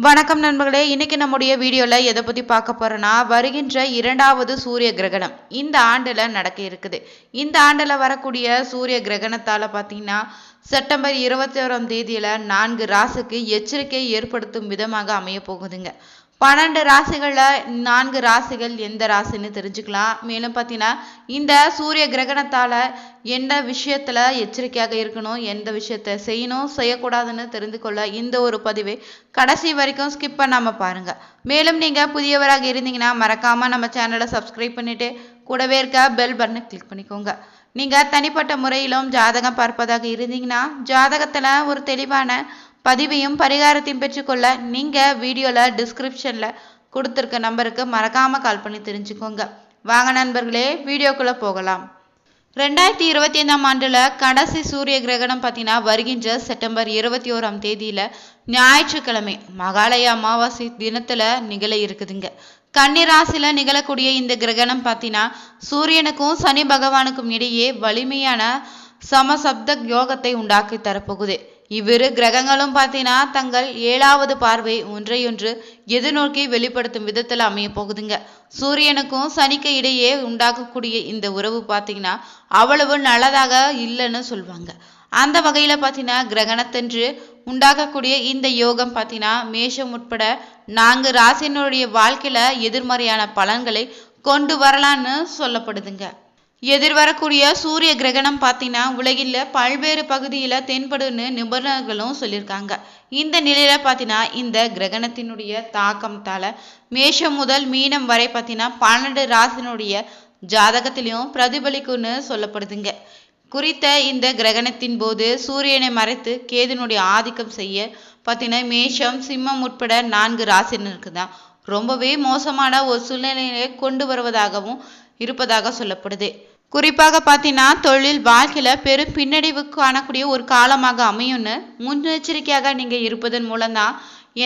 வணக்கம் நண்பர்களே இன்னைக்கு நம்முடைய வீடியோவில் எதை பற்றி பார்க்க போகிறோன்னா வருகின்ற இரண்டாவது சூரிய கிரகணம் இந்த ஆண்டில் நடக்க இருக்குது. இந்த ஆண்டில் வரக்கூடிய சூரிய கிரகணத்தால் பார்த்தீங்கன்னா செப்டம்பர் இருபத்தி ஓராம் தேதியில் நான்கு ராசுக்கு எச்சரிக்கை ஏற்படுத்தும் விதமாக அமைய போகுதுங்க. பன்னெண்டு ராசிகளில் நான்கு ராசிகள் எந்த ராசின்னு தெரிஞ்சுக்கலாம். மேலும் பார்த்தீங்கன்னா இந்த சூரிய கிரகணத்தால் எந்த விஷயத்தில் எச்சரிக்கையாக இருக்கணும் எந்த விஷயத்த செய்யணும் செய்யக்கூடாதுன்னு தெரிந்து கொள்ள இந்த ஒரு பதிவை கடைசி வரைக்கும் ஸ்கிப் பண்ணாமல் பாருங்கள் மேலும் நீங்கள் புதியவராக இருந்தீங்கன்னா மறக்காமல் நம்ம சேனலை சப்ஸ்கிரைப் பண்ணிவிட்டு கூடவே இருக்க பெல் பட்டனை கிளிக் பண்ணிக்கோங்க. நீங்கள் தனிப்பட்ட முறையிலும் ஜாதகம் பார்ப்பதாக இருந்தீங்கன்னா ஜாதகத்தில் ஒரு தெளிவான பதிவையும் பரிகாரத்தையும் பெற்றுக்கொள்ள நீங்கள் வீடியோவில் டிஸ்கிரிப்ஷனில் கொடுத்துருக்க நம்பருக்கு மறக்காமல் கால் பண்ணி தெரிஞ்சுக்கோங்க. வாங்க நண்பர்களே வீடியோக்குள்ளே போகலாம். ரெண்டாயிரத்தி இருபத்தி ஐந்தாம் ஆண்டில் கடைசி சூரிய கிரகணம் பார்த்தீங்கன்னா வருகின்ற செப்டம்பர் இருபத்தி ஓராம் தேதியில் ஞாயிற்றுக்கிழமை மகாலய அமாவாசை தினத்தில் நிகழ இருக்குதுங்க. கன்னிராசியில் நிகழக்கூடிய இந்த கிரகணம் பார்த்தீங்கன்னா சூரியனுக்கும் சனி பகவானுக்கும் இடையே வலிமையான சமசப்த யோகத்தை உண்டாக்கி தரப்போகுது. இவ்விரு கிரகங்களும் பார்த்தீங்கன்னா தங்கள் ஏழாவது பார்வை ஒன்றையொன்று எதிர்நோக்கி வெளிப்படுத்தும் விதத்தில் அமைய போகுதுங்க. சூரியனுக்கும் சனிக்கு இடையே உண்டாக்கக்கூடிய இந்த உறவு பார்த்தீங்கன்னா அவ்வளவு நல்லதாக இல்லைன்னு சொல்லுவாங்க அந்த வகையில் பார்த்தீங்கன்னா கிரகணத்தன்று உண்டாகக்கூடிய இந்த யோகம் பார்த்தீங்கன்னா மேஷம் உட்பட நான்கு ராசினுடைய வாழ்க்கையில் எதிர்மறையான பலன்களை கொண்டு வரலான்னு சொல்லப்படுதுங்க. எதிர்வரக்கூடிய சூரிய கிரகணம் பார்த்தீங்கன்னா உலகில் பல்வேறு பகுதியில் தென்படுன்னு நிபுணர்களும் சொல்லியிருக்காங்க. இந்த நிலையில் பார்த்தீங்கன்னா இந்த கிரகணத்தினுடைய தாக்கத்தால் மேஷம் முதல் மீனம் வரை பார்த்தீங்கன்னா பன்னெண்டு ராசினுடைய ஜாதகத்திலையும் பிரதிபலிக்கும்னு சொல்லப்படுதுங்க. குறித்த இந்த கிரகணத்தின் போது சூரியனை மறைத்து கேதுனுடைய ஆதிக்கம் செய்ய பார்த்தீங்கன்னா மேஷம் சிம்மம் உட்பட நான்கு ராசினருக்கு தான் ரொம்பவே மோசமான ஒரு சூழ்நிலையை கொண்டு வருவதாகவும் இருப்பதாக சொல்லப்படுது. குறிப்பாக பார்த்தீங்கன்னா தொழில் வாழ்க்கையில் பெரும் பின்னடைவு காணக்கூடிய ஒரு காலமாக அமையும்னு முன்னெச்சரிக்கையாக நீங்கள் இருப்பதன் மூலம்தான்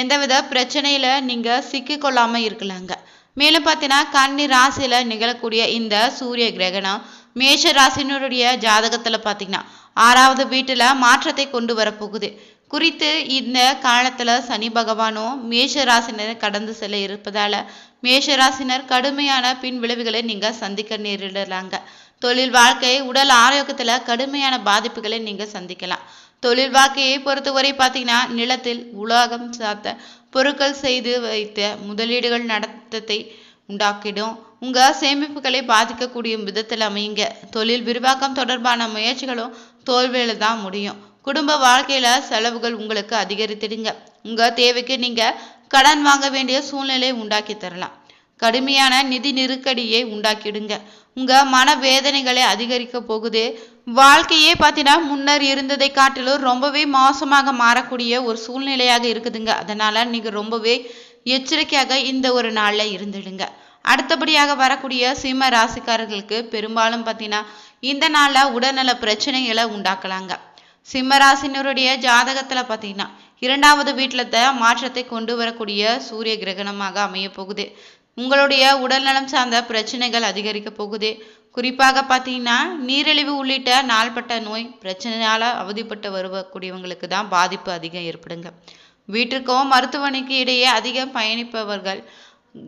எந்தவித பிரச்சனையில் நீங்கள் சிக்கிக்கொள்ளாமல் இருக்கலாங்க. மேலும் பார்த்தீங்கன்னா கன்னி ராசியில் நிகழக்கூடிய இந்த சூரிய கிரகணம் மேஷ ராசினருடைய ஜாதகத்தில் பார்த்தீங்கன்னா ஆறாவது வீட்டில் மாற்றத்தை கொண்டு வரப்போகுது. குறித்து இந்த காலத்தில் சனி பகவானும் மேஷ ராசினர் கடந்து செல்ல இருப்பதால் மேஷ ராசினர் கடுமையான பின் விளைவுகளை நீங்கள் சந்திக்க நேரிடலாங்க. தொழில் வாழ்க்கை உடல் ஆரோக்கியத்தில் கடுமையான பாதிப்புகளை நீங்கள் சந்திக்கலாம். தொழில் வாழ்க்கையை பொறுத்தவரை பார்த்தீங்கன்னா நிலத்தில் உலோகம் சார்ந்த பொருட்கள் செய்து வைத்த முதலீடுகள் நடத்தத்தை உண்டாக்கிடும். உங்கள் சேமிப்புகளை பாதிக்கக்கூடிய விதத்தில் அமையுங்க. தொழில் விரிவாக்கம் தொடர்பான முயற்சிகளும் தோல்வியில் தான் முடியும். குடும்ப வாழ்க்கையில் செலவுகள் உங்களுக்கு அதிகரித்திடுங்க. உங்கள் தேவைக்கு நீங்கள் கடன் வாங்க வேண்டிய சூழ்நிலை உண்டாக்கி தரலாம். கடுமையான நிதி நெருக்கடியை உண்டாக்கிடுங்க. உங்க மன வேதனைகளை அதிகரிக்க போகுது. வாழ்க்கையே பார்த்தீங்கன்னா முன்னர் இருந்ததை காட்டிலும் ரொம்பவே மோசமாக மாறக்கூடிய ஒரு சூழ்நிலையாக இருக்குதுங்க. அதனால நீங்க ரொம்பவே எச்சரிக்கையாக இந்த ஒரு நாள்ல இருந்துடுங்க. அடுத்தபடியாக வரக்கூடிய சிம்ம ராசிக்காரர்களுக்கு பெரும்பாலும் பார்த்தீங்கன்னா இந்த நாளில் உடல்நல பிரச்சனைகளை உண்டாக்கலாங்க. சிம்ம ராசினருடைய ஜாதகத்துல பார்த்தீங்கன்னா இரண்டாவது வீட்டில் மாற்றத்தை கொண்டு வரக்கூடிய சூரிய கிரகணமாக அமைய போகுது. உங்களுடைய உடல்நலம் சார்ந்த பிரச்சனைகள் அதிகரிக்க போகுது. குறிப்பாக பார்த்தீங்கன்னா நீரிழிவு உள்ளிட்ட நாள்பட்ட நோய் பிரச்சனையால் அவதிப்பட்டு வருவக்கூடியவங்களுக்கு தான் பாதிப்பு அதிகம் ஏற்படுங்க. வீட்டிற்கும் மருத்துவமனைக்கு இடையே அதிகம் பயணிப்பவர்கள்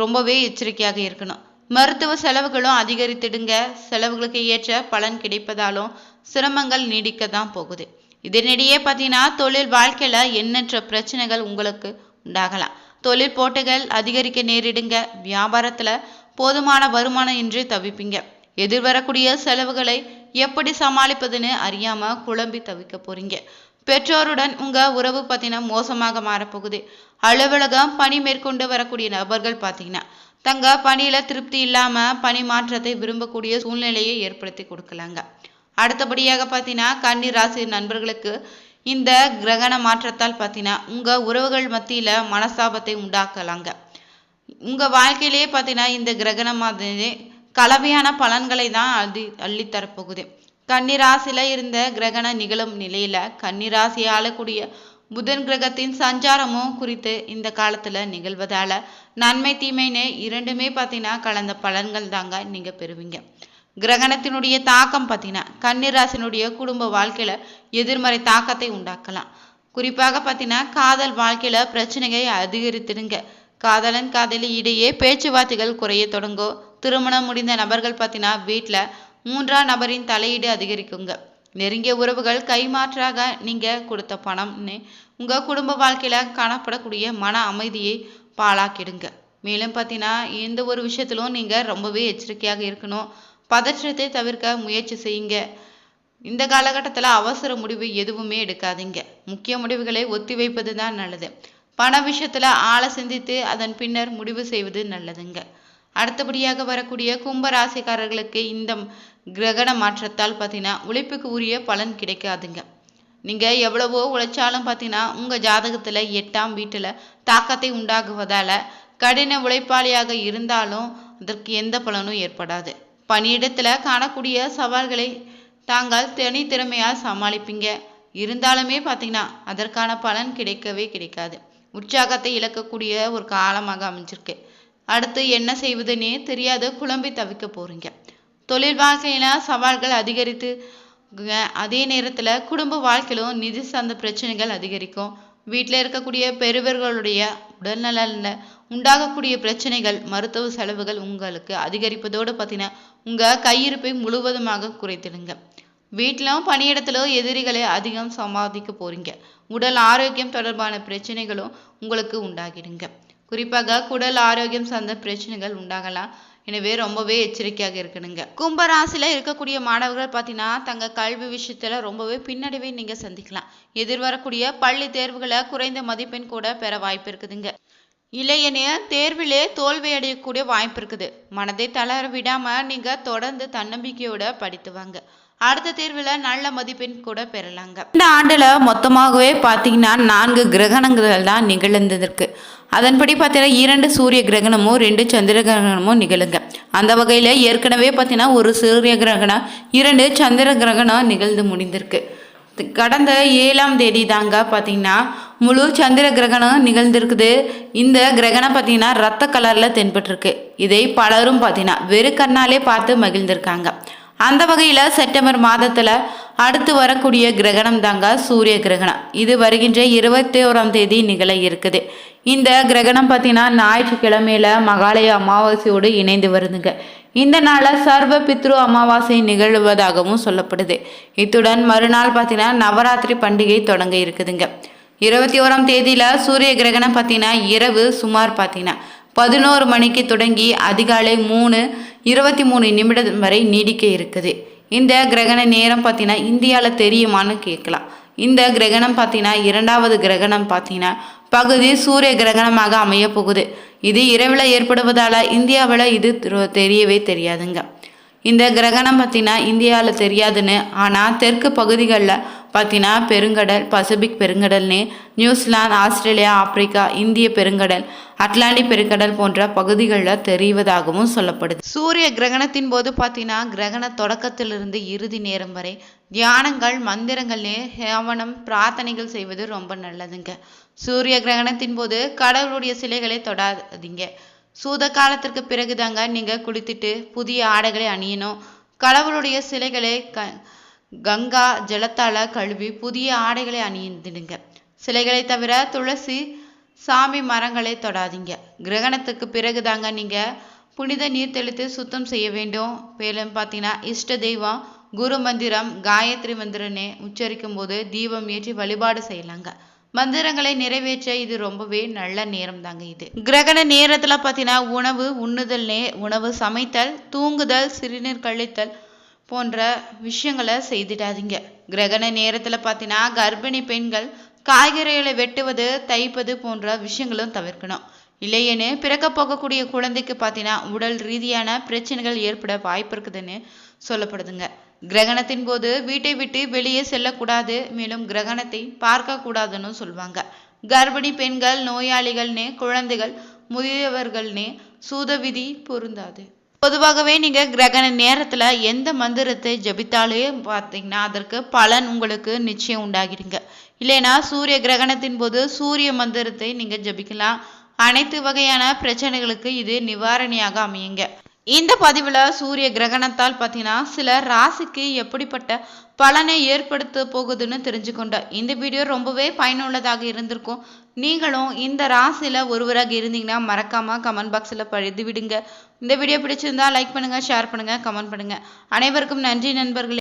ரொம்பவே எச்சரிக்கையாக இருக்கணும். மருத்துவ செலவுகளும் அதிகரித்திடுங்க. செலவுகளுக்கு ஏற்ற பலன் கிடைப்பதாலும் சிரமங்கள் நீடிக்க தான் போகுது. இதனிடையே பார்த்தீங்கன்னா தொழில் வாழ்க்கையில் எண்ணற்ற பிரச்சனைகள் உங்களுக்கு உண்டாகலாம். தொழில் போட்டிகள் அதிகரிக்க நேரிடுங்க. வியாபாரத்தில் போதுமான வருமானம் இன்றி தவிப்பீங்க. எதிர்வரக்கூடிய செலவுகளை எப்படி சமாளிப்பதுன்னு அறியாம குழம்பி தவிக்க போறீங்க. பெற்றோருடன் உங்க உறவு பார்த்தீங்கன்னா மோசமாக மாறப்போகுது. அலுவலகம் பணி மேற்கொண்டு வரக்கூடிய நபர்கள் பார்த்தீங்கன்னா தங்க பணியில திருப்தி இல்லாம பணி மாற்றத்தை விரும்பக்கூடிய சூழ்நிலையை ஏற்படுத்தி கொடுக்கலாங்க. அடுத்தபடியாக பார்த்தீங்கன்னா கன்னி ராசி நண்பர்களுக்கு இந்த கிரகண மாற்றத்தால் பார்த்தீங்கன்னா உங்கள் உறவுகள் மத்தியில் மனஸ்தாபத்தை உண்டாக்கலாங்க. உங்கள் வாழ்க்கையிலேயே பார்த்தீங்கன்னா இந்த கிரகணம் மாதிரி கலவையான பலன்களை தான் அள்ளி அள்ளித்தரப்போகுது. கன்னிராசியில் இருந்த கிரகண நிகழும் நிலையில் கன்னிராசி ஆளக்கூடிய புதன் கிரகத்தின் சஞ்சாரமும் குறித்து இந்த காலத்தில் நிகழ்வதால் நன்மை தீமைன்னு இரண்டுமே பார்த்தீங்கன்னா கலந்த பலன்கள் தாங்க நீங்கள் பெறுவீங்க. கிரகணத்தினுடைய தாக்கம் பார்த்தீங்கன்னா கன்னிராசினுடைய குடும்ப வாழ்க்கையில எதிர்மறை தாக்கத்தை உண்டாக்கலாம். குறிப்பாக பார்த்தீங்கன்னா காதல் வாழ்க்கையில பிரச்சனையை அதிகரித்துடுங்க. காதலன் காதலி இடையே பேச்சுவார்த்தைகள் குறைய தொடங்கும். திருமணம் முடிந்த நபர்கள் பார்த்தீங்கன்னா வீட்டில் மூன்றாம் நபரின் தலையீடு அதிகரிக்குங்க. நெருங்கிய உறவுகள் கைமாற்றாக நீங்கள் கொடுத்த பணம்னு உங்கள் குடும்ப வாழ்க்கையில காணப்படக்கூடிய மன அமைதியை பாழாக்கிடுங்க. மேலும் பார்த்தீங்கன்னா எந்த ஒரு விஷயத்திலும் நீங்கள் ரொம்பவே எச்சரிக்கையாக இருக்கணும். பதற்றத்தை தவிர்க்க முயற்சி செய்யுங்க. இந்த காலகட்டத்தில் அவசர முடிவு எதுவுமே எடுக்காதீங்க. முக்கிய முடிவுகளை ஒத்தி வைப்பது தான் நல்லது. பண விஷயத்தில் ஆளை சிந்தித்து அதன் பின்னர் முடிவு செய்வது நல்லதுங்க. அடுத்தபடியாக வரக்கூடிய கும்ப ராசிக்காரர்களுக்கு இந்த கிரகண மாற்றத்தால் பார்த்தீங்கன்னா உழைப்புக்கு உரிய பலன் கிடைக்காதுங்க. நீங்கள் எவ்வளவோ உழைச்சாலும் பார்த்தீங்கன்னா உங்கள் ஜாதகத்தில் எட்டாம் வீட்டில் தாக்கத்தை உண்டாகுவதால் கடின உழைப்பாளியாக இருந்தாலும் அதற்கு எந்த பலனும் ஏற்படாது. பணியிடத்தில் காணக்கூடிய சவால்களை தாங்கள் தனித்திறமையால் சமாளிப்பீங்க. இருந்தாலுமே பார்த்தீங்கன்னா அதற்கான பலன் கிடைக்கவே கிடைக்காது. உற்சாகத்தை இழக்கக்கூடிய ஒரு காலமாக அமைஞ்சிருக்கு. அடுத்து என்ன செய்வதுன்னே தெரியாது குழம்பி தவிக்க போகிறீங்க தொழில் வாழ்க்கையில சவால்கள் அதிகரித்து அதே நேரத்தில் குடும்ப வாழ்க்கையிலும் நிதி சார்ந்த பிரச்சனைகள் அதிகரிக்கும். வீட்டில் இருக்கக்கூடிய பெரியவர்களுடைய உடல்நலனில் உண்டாகக்கூடிய பிரச்சனைகள் மருத்துவ செலவுகள் உங்களுக்கு அதிகரிப்பதோடு பார்த்தீங்கன்னா உங்க கையிருப்பை முழுவதுமாக குறைத்திடுங்க. வீட்டிலும் பணியிடத்திலோ எதிரிகளை அதிகம் சமாளிக்க போறீங்க. உடல் ஆரோக்கியம் தொடர்பான பிரச்சனைகளும் உங்களுக்கு உண்டாகிடுங்க. குறிப்பாக குடல் ஆரோக்கியம் சார்ந்த பிரச்சனைகள் உண்டாகலாம். எனவே ரொம்பவே எச்சரிக்கையாக இருக்கணுங்க. கும்பராசியில் இருக்கக்கூடிய மாணவர்கள் பார்த்தீங்கன்னா தங்க கல்வி விஷயத்துல ரொம்பவே பின்னடைவை நீங்கள் சந்திக்கலாம். எதிர்வரக்கூடிய பள்ளி தேர்வுகளை குறைந்த மதிப்பெண் கூட பெற வாய்ப்பு இருக்குதுங்க. இளையனைய தேர்விலே தோல்வி அடையக்கூடிய வாய்ப்பு இருக்குது. மனதை தளர விடாம நீங்கள் தொடர்ந்து தன்னம்பிக்கையோட படித்து வாங்க. அடுத்த தேர்வில் நல்ல மதிப்பெண் கூட பெறலாங்க. இந்த ஆண்டில் மொத்தமாகவே பார்த்தீங்கன்னா நான்கு கிரகணங்கள் தான் நிகழ்ந்திருக்கு. அதன்படி பார்த்தீங்கன்னா இரண்டு சூரிய கிரகணமும் ரெண்டு சந்திர கிரகணமும் நிகழுங்க. அந்த வகையில் ஏற்கனவே பார்த்தீங்கன்னா ஒரு சூரிய கிரகணம் இரண்டு சந்திர கிரகணம் நிகழ்ந்து முடிந்திருக்கு. கடந்த ஏழாம் தேதி தாங்க பார்த்தீங்கன்னா முழு சந்திர கிரகணம் நிகழ்ந்திருக்குது. இந்த கிரகணம் பார்த்தீங்கன்னா ரத்த கலரில் தென்பட்டிருக்கு. இதை பலரும் பார்த்தீங்கன்னா வெறு கண்ணாலே பார்த்து மகிழ்ந்திருக்காங்க. அந்த வகையில் செப்டம்பர் மாதத்தில் அடுத்து வரக்கூடிய கிரகணம் தாங்க சூரிய கிரகணம். இது வருகின்ற இருபத்தி ஓராம் தேதி நிகழ இருக்குது. இந்த கிரகணம் பார்த்தீங்கன்னா ஞாயிற்றுக்கிழமையில மகாலய அமாவாசையோடு இணைந்து வருதுங்க. இந்த நாளில் சர்வ பித்ரு அமாவாசை நிகழ்வதாகவும் சொல்லப்படுது. இத்துடன் மறுநாள் பார்த்தீங்கன்னா நவராத்திரி பண்டிகை தொடங்க இருக்குதுங்க. இருபத்தி ஓராம் தேதியில சூரிய கிரகணம் பார்த்தீங்கன்னா இரவு சுமார் பார்த்தீங்கன்னா பதினோரு மணிக்கு தொடங்கி அதிகாலை மூணு இருபத்தி மூணு நிமிடம் வரை நீடிக்க இருக்குது. இந்த கிரகண நேரம் பார்த்தீங்கன்னா இந்தியாவில் தெரியுமான்னு கேட்கலாம். இந்த கிரகணம் பார்த்தீங்கன்னா இரண்டாவது கிரகணம் பார்த்தீங்கன்னா பகுதி சூரிய கிரகணமாக அமைய போகுது. இது இரவில் ஏற்படுவதால் இந்தியாவில் இது தெரியவே தெரியாதுங்க. இந்த கிரகணம் பார்த்தீங்கன்னா இந்தியாவில் தெரியாதுன்னு ஆனால் தெற்கு பகுதிகளில் பார்த்தீங்கன்னா பெருங்கடல் பசிபிக் பெருங்கடல்னு நியூசிலாந்து ஆஸ்திரேலியா ஆப்பிரிக்கா இந்திய பெருங்கடல் அட்லாண்டிக் பெருங்கடல் போன்ற பகுதிகளில் தெரிவதாகவும் சொல்லப்படுது. சூரிய கிரகணத்தின் போது பார்த்தீங்கன்னா கிரகண தொடக்கத்திலிருந்து இறுதி நேரம் வரை தியானங்கள் மந்திரங்கள்னு ஹேவனம் பிரார்த்தனைகள் செய்வது ரொம்ப நல்லதுங்க. சூரிய கிரகணத்தின் போது கடவுளுடைய சிலைகளை தொடாதீங்க. சூத காலத்திற்கு பிறகுதாங்க நீங்க குளித்துட்டு புதிய ஆடைகளை அணியணும். கடவுளுடைய சிலைகளை க கங்கா ஜலத்தால கழுவி புதிய ஆடைகளை அணிந்திடுங்க. சிலைகளை தவிர துளசி சாமி மரங்களை தொடாதீங்க. கிரகணத்துக்கு பிறகு தாங்க நீங்க புனித நீர் தெளித்து சுத்தம் செய்ய வேண்டும். மேலும் பார்த்தீங்கன்னா இஷ்ட தெய்வம் குரு மந்திரம் காயத்ரி மந்திரனே உச்சரிக்கும் போது தீபம் ஏற்றி வழிபாடு செய்யலாங்க. மந்திரங்களை நிறைவேற்ற இது ரொம்பவே நல்ல நேரம் தாங்க இது. கிரகண நேரத்துல பார்த்தீங்கன்னா உணவு உண்ணுதல் நே உணவு சமைத்தல் தூங்குதல் சிறுநீர் கழித்தல் போன்ற விஷயங்களை செய்திடாதீங்க. கிரகண நேரத்தில் பார்த்தீங்கன்னா கர்ப்பிணி பெண்கள் காய்கறிகளை வெட்டுவது தைப்பது போன்ற விஷயங்களும் தவிர்க்கணும். இல்லையேன்னு பிறக்க போகக்கூடிய குழந்தைக்கு பார்த்தீங்கன்னா உடல் ரீதியான பிரச்சனைகள் ஏற்பட வாய்ப்பு இருக்குதுன்னு சொல்லப்படுதுங்க. கிரகணத்தின் போது வீட்டை விட்டு வெளியே செல்லக்கூடாது மேலும் கிரகணத்தை பார்க்க கூடாதுன்னு சொல்லுவாங்க கர்ப்பிணி பெண்கள் நோயாளிகள்னே குழந்தைகள் முதியவர்கள்னே சூத விதி பொருந்தாது. பொதுவாகவே நீங்கள் கிரகண நேரத்தில் எந்த மந்திரத்தை ஜபித்தாலே பார்த்தீங்கன்னா அதற்கு பலன் உங்களுக்கு நிச்சயம் உண்டாகிடுங்க. இல்லைனா சூரிய கிரகணத்தின் போது சூரிய மந்திரத்தை நீங்கள் ஜபிக்கலாம். அனைத்து வகையான பிரச்சனைகளுக்கு இது நிவாரணியாக அமையுங்க. இந்த பதிவில் சூரிய கிரகணத்தால் பார்த்தீங்கன்னா சில ராசிக்கு எப்படிப்பட்ட பலனை ஏற்படுத்த போகுதுன்னு தெரிஞ்சுக்கொண்டோம் இந்த வீடியோ ரொம்பவே பயனுள்ளதாக இருந்திருக்கும். நீங்களும் இந்த ராசியில் ஒருவராக இருந்தீங்கன்னா மறக்காமல் கமெண்ட் பாக்ஸில் பழுது விடுங்க இந்த வீடியோ பிடிச்சிருந்தா லைக் பண்ணுங்கள் ஷேர் பண்ணுங்கள் கமெண்ட் பண்ணுங்கள் அனைவருக்கும் நன்றி நண்பர்களே.